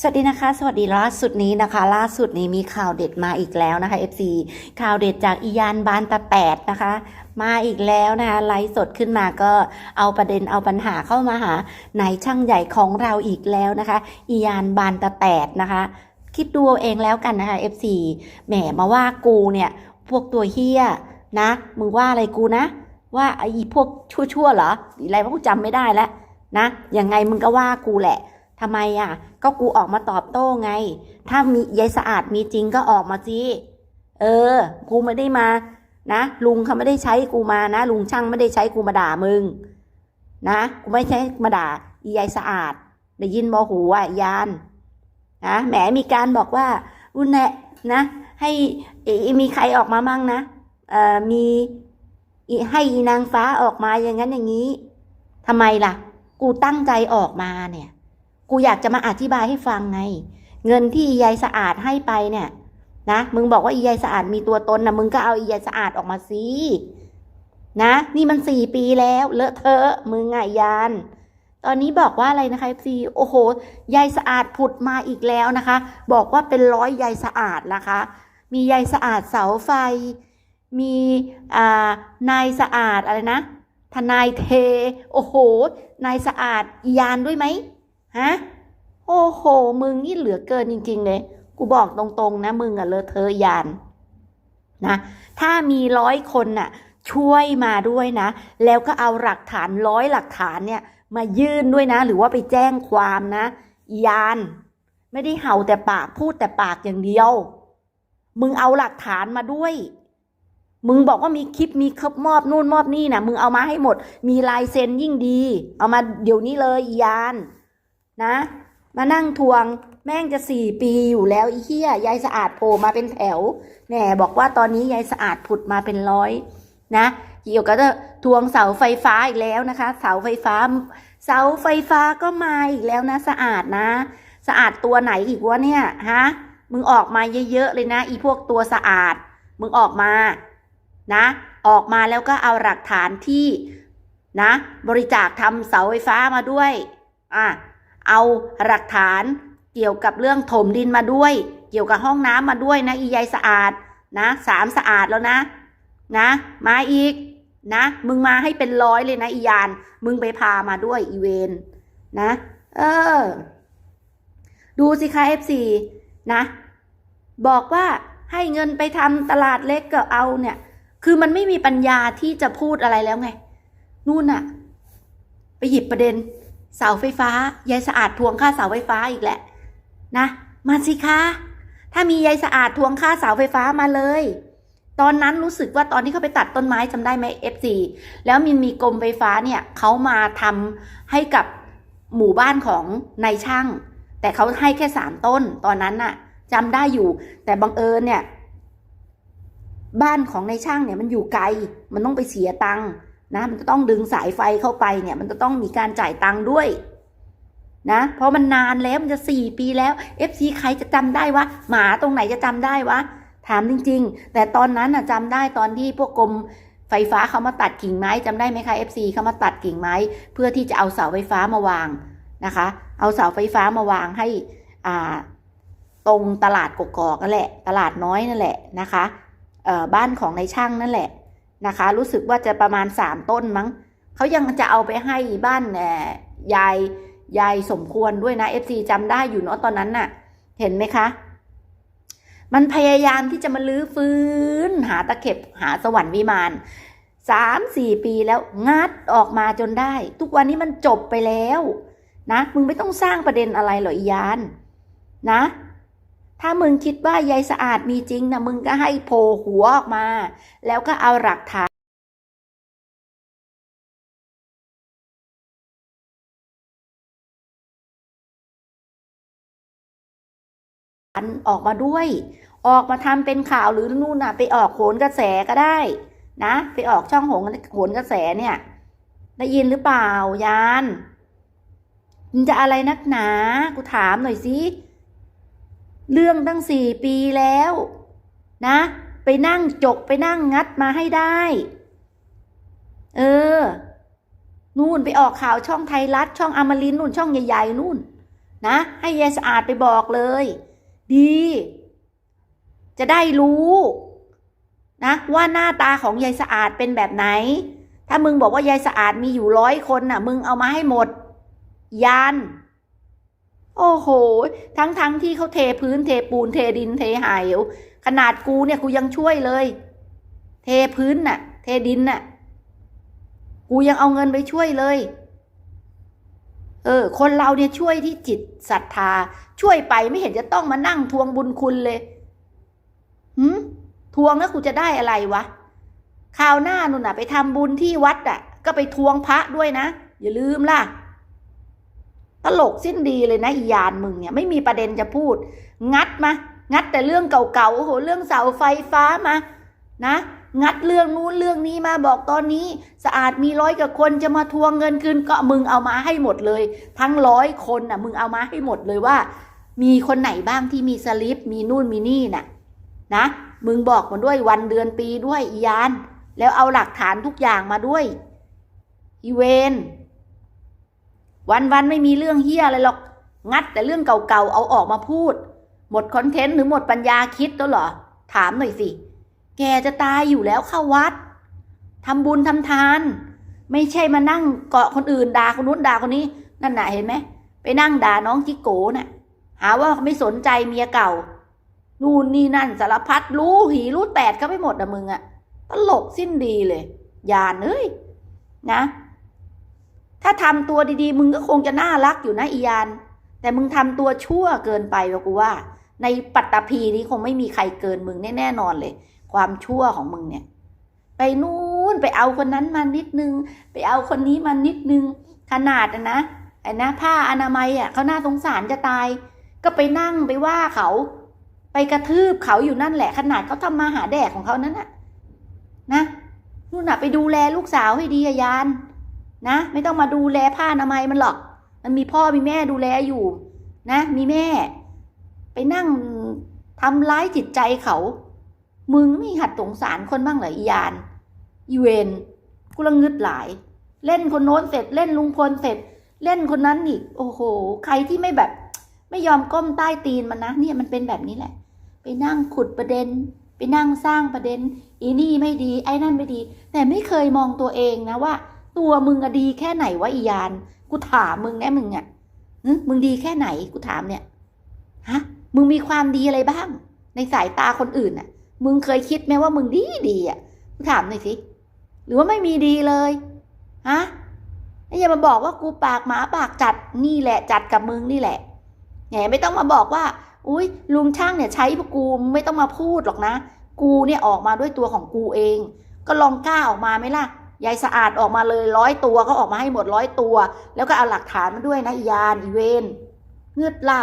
สวัสดีนะคะ สวัสดีล่าสุดนี้นะคะ ล่าสุดนี้มีข่าวเด็ดมาอีกแล้วนะคะ FC ข่าวเด็ดจากอียานบานตะแปดนะคะ มาอีกแล้วนะคะไลฟ์สดขึ้นมาก็เอาประเด็นเอาปัญหาเข้ามาหานายช่างใหญ่ของเราอีกแล้วนะคะอียานบานตะแปดนะคะ คิดดูเองแล้วกันนะคะ FC แหมมาว่ากูเนี่ยพวกตัวเฮียนะมึงว่าอะไรกูนะ ว่าไอ้พวกชั่วๆเหรอออะไรพวกจำไม่ได้แล้วนะยังไงมึงก็ว่ากูแหละ ทำไมอะ ก็กูออกมาตอบโต้ไง ถ้ามียายสะอาดมีจริงก็ออกมาสิเออ กูไม่ได้มา นะ ลุงเขาไม่ได้ใช้กูมานะ ลุงช่างไม่ได้ใช้กูมาด่ามึง นะ กูไม่ใช้มาด่าอียายสะอาด ได้ยินโมหูอะยาน นะ แหมมีการบอกว่าอุนแนะนะ ให้มีใครออกมามั่งนะ เอ่อ มีอีให้อีนางฟ้าออกมาอย่างนั้นอย่างนี้ทำไมล่ะ กูตั้งใจออกมาเนี่ย กูอยากจะมาอธิบายให้ฟังไง เงินที่อียายสะอาดให้ไปเนี่ยนะมึงบอกว่าอียายสะอาดมีตัวตนนะมึงก็เอาอียายสะอาดออกมาสินะ นี่มันสี่ปีแล้วเลอะเทอะมึงไงยานตอนนี้บอกว่าอะไรนะคะซีโอ้โหยายสะอาดผุดมาอีกแล้วนะคะ บอกว่าเป็นร้อยยายสะอาดนะคะ มียายสะอาดเสาไฟ มีอ่านายสะอาดอะไรนะทนายเท โอ้โห นายสะอาดยานด้วยไหม ฮะ โอ้โห มึงนี่เหลือเกินจริง ๆ เลย กูบอกตรงๆ นะ มึงอะเลอะเทอะยานนะ ถ้ามีร้อยคนน่ะ ช่วยมาด้วยนะ แล้วก็เอาหลักฐานร้อยหลักฐานเนี่ย มายื่นด้วยนะ หรือว่าไปแจ้งความนะ ยาน ไม่ได้เห่าแต่ปากพูดแต่ปากอย่างเดียว มึงเอาหลักฐานมาด้วยมึงบอกว่ามีคลิปมีคลิปมอบนู่นมอบนี่นะมึงเอามาให้หมด มีลายเซ็นยิ่งดี เอามาเดี๋ยวนี้เลยยาน นะ มานั่งทวงแม่งจะสี่ปีอยู่แล้วอีเหี้ยยายสะอาดโผล่มาเป็นแถวแหน่บอกว่าตอนนี้ยายสะอาดผุดมาเป็นร้อยนะเกี่ยวกับทวงเสาไฟฟ้าอีกแล้วนะคะ เสาไฟฟ้า เสาไฟฟ้าก็มาอีกแล้วนะ สะอาดนะ สะอาดตัวไหนอีกวะเนี่ยฮะมึงออกมาเยอะๆเลยนะ อีพวกตัวสะอาด มึงออกมานะ ออกมาแล้วก็เอาหลักฐานที่นะ บริจาคทำเสาไฟฟ้ามาด้วยอะ เอาหลักฐานเกี่ยวกับเรื่องถมดินมาด้วย เกี่ยวกับห้องน้ำมาด้วยนะอียายสะอาดนะสามสะอาดแล้วนะ นะ มาอีกนะ มึงมาให้เป็นร้อยเลยนะอียาน มึงไปพามาด้วยอีเวนนะ เออ ดูสิคะ FC นะ บอกว่าให้เงินไปทำตลาดเล็กก็เอาเนี่ย คือมันไม่มีปัญญาที่จะพูดอะไรแล้วไง นู่นน่ะไปหยิบประเด็น เสาไฟฟ้ายายสะอาดทวงค่าเสาไฟฟ้าอีกแหละนะ มาสิคะ ถ้ามียายสะอาดทวงค่าเสาไฟฟ้ามาเลย ตอนนั้นรู้สึกว่าตอนที่เขาไปตัดต้นไม้จำได้ไหม FC แล้วมันมีกรมไฟฟ้าเนี่ยเขามาทำให้กับหมู่บ้านของนายช่าง แต่เขาให้แค่สามต้น ตอนนั้นน่ะจำได้อยู่ แต่บังเอิญเนี่ย บ้านของนายช่างเนี่ยมันอยู่ไกล มันต้องไปเสียตังค์ นะมันจะต้องดึงสายไฟเข้าไปเนี่ยมันจะต้องมีการจ่ายตังค์ด้วยนะเพราะมันนานแล้วมันจะสี่ปีแล้ว FC ใครจะจำได้วะหมาตรงไหนจะจำได้วะถามจริง ๆ แต่ตอนนั้นน่ะจำได้ตอนที่พวกกรมไฟฟ้าเขามาตัดกิ่งไม้จำได้ไหมคะ FC เขามาตัดกิ่งไม้ เพื่อที่จะเอาเสาไฟฟ้ามาวางนะคะ เอาเสาไฟฟ้ามาวางให้อ่าตรงตลาดกกอกนั่นแหละ ตลาดน้อยนั่นแหละนะคะเอ่อบ้านของนายช่างนั่นแหละ นะคะ รู้สึกว่าจะประมาณสามต้นมั้งเขายังจะเอาไปให้บ้านแหยายยายสมควรด้วยนะ FC จำได้อยู่เนาะตอนนั้นน่ะ เห็นไหมคะ มันพยายามที่จะมาลื้อฟื้น หาตะเข็บหาสวรรค์วิมานสามสี่ปีแล้วงัดออกมาจนได้ ทุกวันนี้มันจบไปแล้ว นะ มึงไม่ต้องสร้างประเด็นอะไรหรอกอียาน นะ ถ้ามึงคิดว่ายายสะอาดมีจริงนะมึงก็ให้โผล่หัวออกมา แล้วก็เอาหลักฐานออกมาด้วย ออกมาทำเป็นข่าวหรือนู่นน่ะ ไปออกโขนกระแสก็ได้ นะ ไปออกช่องโหนโขนกระแสเนี่ย ได้ยินหรือเปล่ายานมึงจะอะไรนักหนา กูถามหน่อยสิ เรื่องตั้งสี่ปีแล้ว นะ ไปนั่งจกไปนั่งงัดมาให้ได้ เออ นู่นไปออกข่าวช่องไทยรัฐ ช่องอมรินนู่นช่องใหญ่ ๆ นู่น นะ ให้ยายสะอาดไปบอกเลย ดี จะได้รู้ นะ ว่าหน้าตาของยายสะอาดเป็นแบบไหน ถ้ามึงบอกว่ายายสะอาดมีอยู่ร้อยคนน่ะ มึงเอามาให้หมด ยาน โอ้โห ทั้งทั้งที่เขาเทพื้นเทปูนเทดินเทหายวขนาดกูเนี่ยกูยังช่วยเลย เทพื้นน่ะ เทดินน่ะ กูยังเอาเงินไปช่วยเลย เออ คนเราเนี่ยช่วยที่จิตศรัทธา ช่วยไปไม่เห็นจะต้องมานั่งทวงบุญคุณเลยหืมทวงแล้วกูจะได้อะไรวะคราวหน้านุ่นน่ะ ไปทำบุญที่วัดอะ ก็ไปทวงพระด้วยนะ อย่าลืมล่ะ ตลกสิ้นดีเลยนะอียานมึงเนี่ยไม่มีประเด็นจะพูด งัดมา งัดแต่เรื่องเก่าๆโอ้โหเรื่องเสาไฟฟ้ามานะงัดเรื่องนู้นเรื่องนี้มาบอกตอนนี้ สะอาดมีร้อยกับคนจะมาทวงเงินคืนก็มึงเอามาให้หมดเลย ทั้งร้อยคนน่ะมึงเอามาให้หมดเลยว่า มีคนไหนบ้างที่มีสลิปมีนู่นมีนี่น่ะนะมึงบอกมาด้วยวันเดือนปีด้วยอียาน แล้วเอาหลักฐานทุกอย่างมาด้วยอีเวน วันๆไม่มีเรื่องเฮี้ยอะไรหรอก งัดแต่เรื่องเก่าๆเอาออกมาพูด หมดคอนเทนต์หรือหมดปัญญาคิดแล้วเหรอ ถามหน่อยสิ แกจะตายอยู่แล้วเข้าวัดทำบุญทำทาน ไม่ใช่มานั่งเกาะคนอื่นด่าคนนู้นด่าคนนี้ นั่นน่ะเห็นไหมไปนั่งด่าน้องจิโกน่ะ หาว่าไม่สนใจเมียเก่า นู่นนี่นั่นสารพัดรู้หีรู้แตดก็ไปหมดอะมึงอะตลกสิ้นดีเลยอย่าเอ้ยนะ ถ้าทำตัวดีๆ มึงก็คงจะน่ารักอยู่นะอียาน แต่มึงทำตัวชั่วเกินไปวะกูว่า ในปัตตภีนี้คงไม่มีใครเกินมึงแน่ๆนอนเลย ความชั่วของมึงเนี่ย ไปนู่นไปเอาคนนั้นมานิดนึง ไปเอาคนนี้มานิดนึง ขนาดนะไอ้นะผ้าอนามัยอะเขาน่าสงสารจะตาย ก็ไปนั่งไปว่าเขา ไปกระทืบเขาอยู่นั่นแหละ ขนาดเขาทำมาหาแดกของเขานั้นน่ะ นะนู่นน่ะไปดูแลลูกสาวให้ดีอะยาน นะ ไม่ต้องมาดูแลผ้าอนามัยมันหรอก มันมีพ่อมีแม่ดูแลอยู่ นะ มีแม่ ไปนั่งทำร้ายจิตใจเขา มึงไม่หัดสงสารคนบ้างเหรออียานอีเวนกูละงึดหลาย เล่นคนโน้นเสร็จเล่นลุงพลเสร็จ เล่นคนนั้นอีก โอ้โห ใครที่ไม่แบบ ไม่ยอมก้มใต้ตีนมันนะเนี่ยมันเป็นแบบนี้แหละ ไปนั่งขุดประเด็น ไปนั่งสร้างประเด็น อีนี่ไม่ดีไอ้นั่นไม่ดี แต่ไม่เคยมองตัวเองนะว่า ตัวมึงอะดีแค่ไหนวะอียาน กูถามมึงแน่มึงอะมึงดีแค่ไหนกูถามเนี่ยฮะมึงมีความดีอะไรบ้าง ในสายตาคนอื่นอะมึงเคยคิดไหมว่ามึงดีดีอะกูถามหน่อยสิหรือว่าไม่มีดีเลยฮะอย่ามาบอกว่ากูปากหมาปากจัดนี่แหละจัดกับมึงนี่แหละแหมไม่ต้องมาบอกว่า อุ้ยลุงช่างเนี่ยใช้พวกกูไม่ต้องมาพูดหรอกนะ กูเนี่ยออกมาด้วยตัวของกูเอง ก็ลองกล้าออกมาไหมล่ะ ยายสะอาดออกมาเลยร้อยตัวก็ออกมาให้หมดร้อยตัว แล้วก็เอาหลักฐานมาด้วยนะยานอีเวนเงือดหล